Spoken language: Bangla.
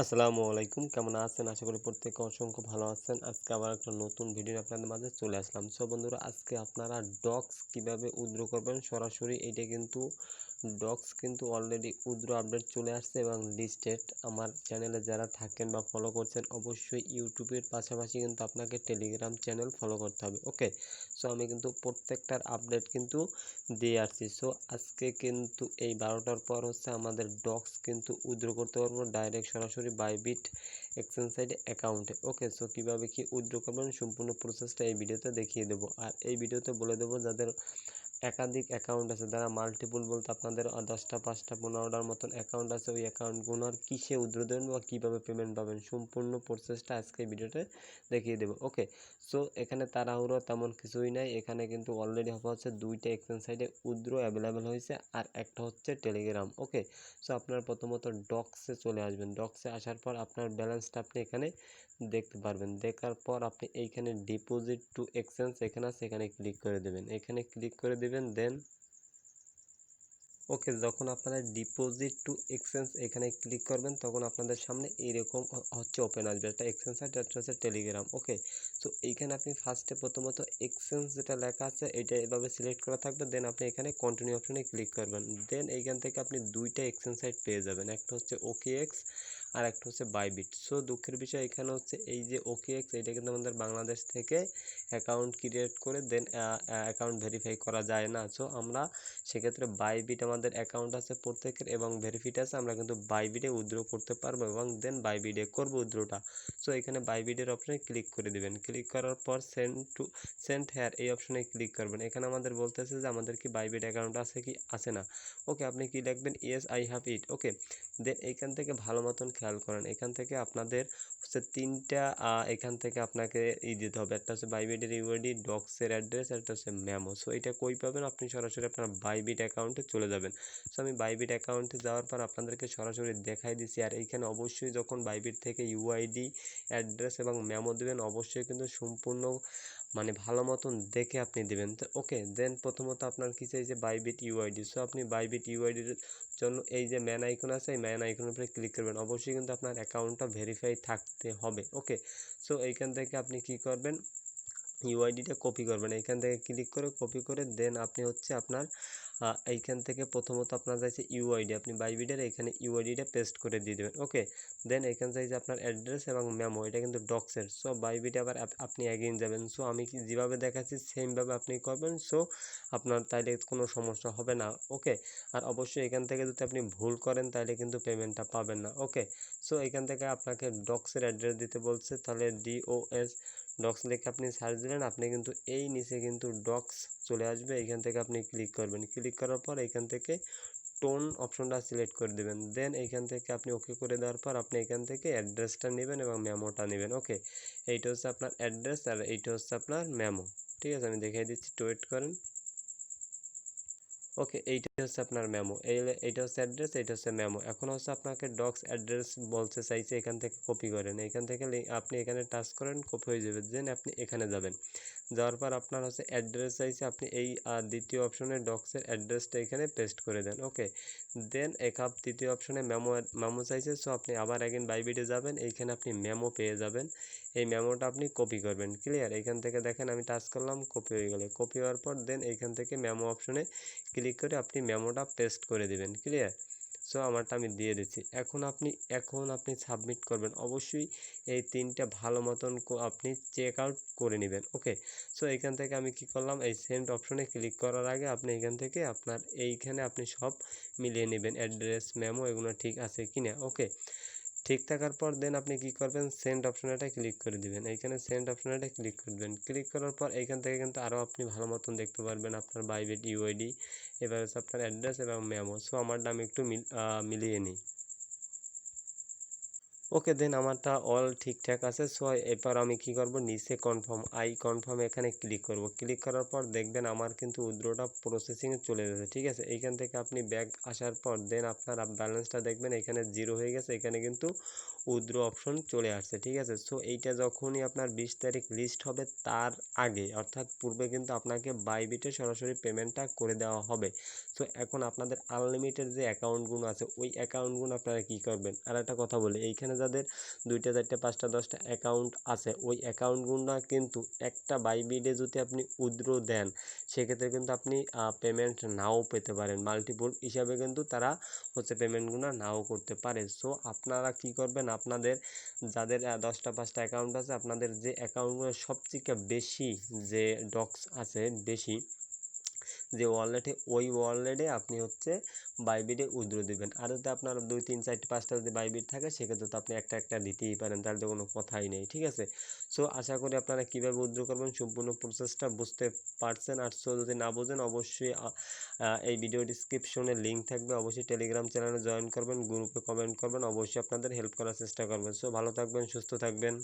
আসসালামু আলাইকুম। কেমন আছেন? আশা করি প্রত্যেকে অসংখ্য ভালো আছেন। আজকে আবার একটা নতুন ভিডিও আপনাদের মাঝে চলে আসলাম। সো বন্ধুরা, আজকে আপনারা ডক্স কীভাবে উদ্র করবেন সরাসরি, এটা কিন্তু ডক্স কিন্তু অলরেডি উদ্র আপডেট চলে আসছে এবং লিস্টেড আমার চ্যানেলে যারা থাকেন বা ফলো করছেন, অবশ্যই ইউটিউবের পাশাপাশি কিন্তু আপনাকে টেলিগ্রাম চ্যানেল ফলো করতে হবে। ওকে সো আমি কিন্তু প্রত্যেকটার আপডেট কিন্তু দিয়ে আসছি। সো আজকে কিন্তু এই বারোটার পর হচ্ছে আমাদের ডক্স কিন্তু উদ্র করতে পারব ডাইরেক্ট সরাসরি বাইবিট এক্সচেঞ্জ সাইডে অ্যাকাউন্টে ওকে সো কীভাবে কি উইথড্র করবেন, সম্পূর্ণ প্রসেসটা এই ভিডিওতে দেখিয়ে দেবো। আর এই ভিডিওতে বলে দেবো যাদের একাধিক অ্যাকাউন্ট আছে। যারা মাল্টিপুল বলতে আপনাদের দশটা, পাঁচটা, পনেরোটার মতন অ্যাকাউন্ট আছে, ওই অ্যাকাউন্টগুলোর কিসে উইথড্র দেবেন বা কীভাবে পেমেন্ট পাবেন, সম্পূর্ণ প্রসেসটা আজকে ভিডিওতে দেখিয়ে দেবো। ওকে সো এখানে তাড়াহুড়ো তেমন কিছুই নাই। এখানে কিন্তু অলরেডি হওয়া হচ্ছে দুইটা এক্সচেঞ্জ সাইডে উইথড্র অ্যাভেলেবেল হয়েছে আর একটা হচ্ছে টেলিগ্রাম ওকে সো আপনার প্রথমত ডক্সে চলে আসবেন। ডক্সে আসার পর আপনার ব্যালেন্সটা আপনি এখানে দেখতে পারবেন। দেখার পর আপনি এইখানে ডিপোজিট টু এক্সচেঞ্জ এখানে আছে এখানে ক্লিক করে দেবেন। এখানে ক্লিক করে দেবেন দেন ওকে যখন আপনারা ডিপোজিট টু এক্সচেঞ্জ এখানে ক্লিক করবেন, তখন আপনাদের সামনে এইরকম হচ্ছে ওপেন আসবে। একটা এক্সচেঞ্জ সাইট একটা হচ্ছে টেলিগ্রাম ওকে সো এইখানে আপনি ফার্স্টে প্রথমত এক্সচেঞ্জ যেটা লেখা আছে, এটা এভাবে সিলেক্ট করা থাকবে দেন আপনি এখানে কন্টিনিউ অপশনে ক্লিক করবেন। দেন এইখান থেকে আপনি দুইটা এক্সচেঞ্জ সাইট পেয়ে যাবেন, একটা হচ্ছে ওকে এক্স আর একটা হচ্ছে বাইবিট সো দুঃখের বিষয় এখানে হচ্ছে এই যে ওকে এক্স এটা কিন্তু আমাদের বাংলাদেশ থেকে অ্যাকাউন্ট ক্রিয়েট করে দেন অ্যাকাউন্ট ভেরিফাই করা যায় না। সো আমরা সেক্ষেত্রে বাইবিট আমাদের অ্যাকাউন্ট আছে প্রত্যেকের এবং ভেরিফিট আছে, আমরা কিন্তু বাইবিটে উইথড্র করতে পারব এবং দেন বাইবিটে করব উইথড্রটা সো এখানে বাইবিটের অপশানে ক্লিক করে দিবেন। ক্লিক করার পর সেন্ড টু সেন্ড হেয়ার এই অপশানে ক্লিক করবেন। এখানে আমাদের বলতেছে যে আমাদের কি বাইবিট অ্যাকাউন্ট আছে কি, আছে না। ওকে আপনি কি লিখবেন? Yes I have it okay then এইখান থেকে ভালো মতন খেয়াল করেন। এখান থেকে আপনাদের হচ্ছে তিনটা এখান থেকে আপনাকে ই দিতে হবে। একটা হচ্ছে বাইবিটের ইউআইডি ডক্সের অ্যাড্রেস আর একটা হচ্ছে ম্যামো সো এটা কই পাবেন? আপনি সরাসরি আপনার বাইবিট অ্যাকাউন্টে চলে যাবেন। সো আমি বাইবিট অ্যাকাউন্টে যাওয়ার পর আপনাদেরকে সরাসরি দেখাই দিছি। আর এইখানে অবশ্যই যখন বাইবিট থেকে ইউআইডি অ্যাড্রেস এবং মেমো দেবেন, অবশ্যই কিন্তু সম্পূর্ণ মানে ভালো মতন দেখে আপনি দেবেন। তো ওকে দেন প্রথমত আপনার কী চাইছে বাইবিট ইউআইডি সো আপনি বাইবিট ইউআইডির জন্য এই যে ম্যান আইকন আছে, এই ম্যান আইকনের উপরে ক্লিক করবেন। অবশ্যই কিন্তু আপনার অ্যাকাউন্টটা ভেরিফাই থাকতে হবে। ওকে সো এইখান থেকে আপনি কি করবেন? ইউআইডিটা কপি করবেন। এইখান থেকে ক্লিক করে কপি করে দেন আপনি হচ্ছে আপনার এইখান থেকে প্রথমত আপনার চাইছে ইউআইডি আপনি বাইবিডের এখানে ইউআইডিটা পেস্ট করে দিয়ে দেবেন ওকে দেন এখান চাইছে আপনার অ্যাড্রেস এবং মেমো এটা কিন্তু ডক্সের সো বাইবিডে আবার আপনি এগিয়ে যাবেন। সো আমি যেভাবে দেখাচ্ছি সেমভাবে আপনি করবেন। সো আপনার তাইলে কোনো সমস্যা হবে না ওকে আর অবশ্যই এখান থেকে যদি আপনি ভুল করেন তাহলে কিন্তু পেমেন্টটা পাবেন না ওকে সো এখান থেকে আপনাকে ডক্সের অ্যাড্রেস দিতে বলছে, তাহলে ডিওএস ডক্স লিখে আপনি সার্চ দিলেন, আপনি কিন্তু এই নিচে কিন্তু ডক্স চলে আসবে, এখান থেকে আপনি ক্লিক করবেন। ক্লিক করার পর এখান থেকে টোন অপশনটা সিলেক্ট করে দেবেন। দেন এখান থেকে আপনি ওকে করে দেওয়ার পর আপনি এখান থেকে অ্যাড্রেসটা নেবেন এবং মেমোটা নেবেন ওকে এইটা হচ্ছে আপনার অ্যাড্রেস আর এইটা হচ্ছে আপনার মেমো ঠিক আছে, আমি দেখিয়ে দিচ্ছি ওয়েট করেন। ওকে এইটা হচ্ছে আপনার মেমো এই এইটা হচ্ছে অ্যাড্রেস এইটা হচ্ছে মেমো এখন হচ্ছে আপনাকে ডক্স অ্যাড্রেস বলতে চাইছে, এখান থেকে কপি করেন এখান থেকে আপনি এখানে টাচ করেন কপি হয়ে যাবে। দেন আপনি এখানে যাবেন। যাওয়ার পর আপনার হচ্ছে অ্যাড্রেস চাইছে, আপনি এই দ্বিতীয় অপশনে ডক্সের অ্যাড্রেসটা এখানে পেস্ট করে দেন ওকে দেন এক আপ তৃতীয় অপশনে মেমো মেমো চাইছে সো আপনি আবার একদিন বাইবিটে যাবেন, এইখানে আপনি মেমো পেয়ে যাবেন। এই মেমোটা আপনি কপি করবেন ক্লিয়ার এইখান থেকে দেখেন আমি টাচ করলাম কপি হয়ে গেলে। কপি হওয়ার পর দেন এইখান থেকে মেমো অপশনে ক্লিক করে আপনি মেমোটা পেস্ট করে দিবেন ক্লিয়ার সো আমারটা আমি দিয়ে দিচ্ছি। এখন আপনি এখন আপনি সাবমিট করবেন। অবশ্যই এই তিনটা ভালো মতন আপনি চেক আউট করে নেবেন ওকে সো এখান থেকে আমি কি করলাম? এই সেন্ড অপশনে ক্লিক করার আগে আপনি এখান থেকে আপনার এইখানে আপনি সব মিলিয়ে নেবেন। অ্যাড্রেস মেমো এগুলো ঠিক আছে কি না ওকে ঠিক থাকার পর দেন আপনি কি করবেন? সেন্ড অপশনটা ক্লিক করে দিবেন। এইখানে সেন্ড অপশনটা ক্লিক করবেন। ক্লিক করার পর এইখান থেকে কিন্তু আরও আপনি ভালো মতন দেখতে পারবেন আপনার বাইবেট ইউআইডি এবার হচ্ছে আপনার অ্যাড্রেস এবং মেমো সো আমার দাম একটু মিলিয়ে নিই। ওকে দেন আমারটা অল ঠিকঠাক আছে সো এরপর আমি কি করব? নিচে কনফার্ম আই কনফার্ম এখানে ক্লিক করব। ক্লিক করার পর দেখবেন আমার কিন্তু উইথড্রটা প্রসেসিংয়ে চলে যাচ্ছে ঠিক আছে? এইখান থেকে আপনি ব্যাগ আসার পর দেন আপনার ব্যালেন্সটা দেখবেন এখানে জিরো হয়ে গেছে, এখানে কিন্তু উইথড্র অপশন চলে আসছে, ঠিক আছে? সো এইটা যখনই আপনার বিশ তারিখ লিস্ট হবে তার আগে, অর্থাৎ পূর্বে কিন্তু আপনাকে বাইবিটে সরাসরি পেমেন্টটা করে দেওয়া হবে। সো এখন আপনাদের আনলিমিটেড যে অ্যাকাউন্টগুলো আছে, ওই অ্যাকাউন্টগুলো আপনারা কী করবেন? আর একটা কথা বলি, এইখানে যাদের দুইটা, চারটে, পাঁচটা, দশটা অ্যাকাউন্ট আছে, ওই অ্যাকাউন্টগুলো কিন্তু একটা বাইবিডে যদি আপনি উইথড্র দেন, সেক্ষেত্রে কিন্তু আপনি পেমেন্ট নাও পেতে পারেন। মাল্টিপল হিসাবে কিন্তু তারা হচ্ছে পেমেন্টগুলো নাও করতে পারে। সো আপনারা কি করবেন? আপনাদের যাদের দশটা, পাঁচটা অ্যাকাউন্ট আছে, আপনাদের যে অ্যাকাউন্টগুলো সবথেকে বেশি যে ডক্স আছে, বেশি যে ওয়ালেটে ওই ওয়ালেটে আপনি হচ্ছে বাইবিটে উইথড্র দিবেন। আর যদি আপনার দুই, তিন চারটে পাঁচটা যদি বাইবিট থাকে, সেক্ষেত্রে তো আপনি একটা একটা দিতেই পারেন, তার তো কোনো কথাই নেই, ঠিক আছে? সো আশা করি আপনারা কীভাবে উইথড্র করবেন, সম্পূর্ণ প্রসেসটা বুঝতে পারছেন। আর সো যদি না বোঝেন, অবশ্যই এই ভিডিও ডিসক্রিপশনে লিঙ্ক থাকবে। অবশ্যই টেলিগ্রাম চ্যানেলে জয়েন করবেন গ্রুপে কমেন্ট করবেন। অবশ্যই আপনাদের হেল্প করার চেষ্টা করবেন। সো ভালো থাকবেন, সুস্থ থাকবেন।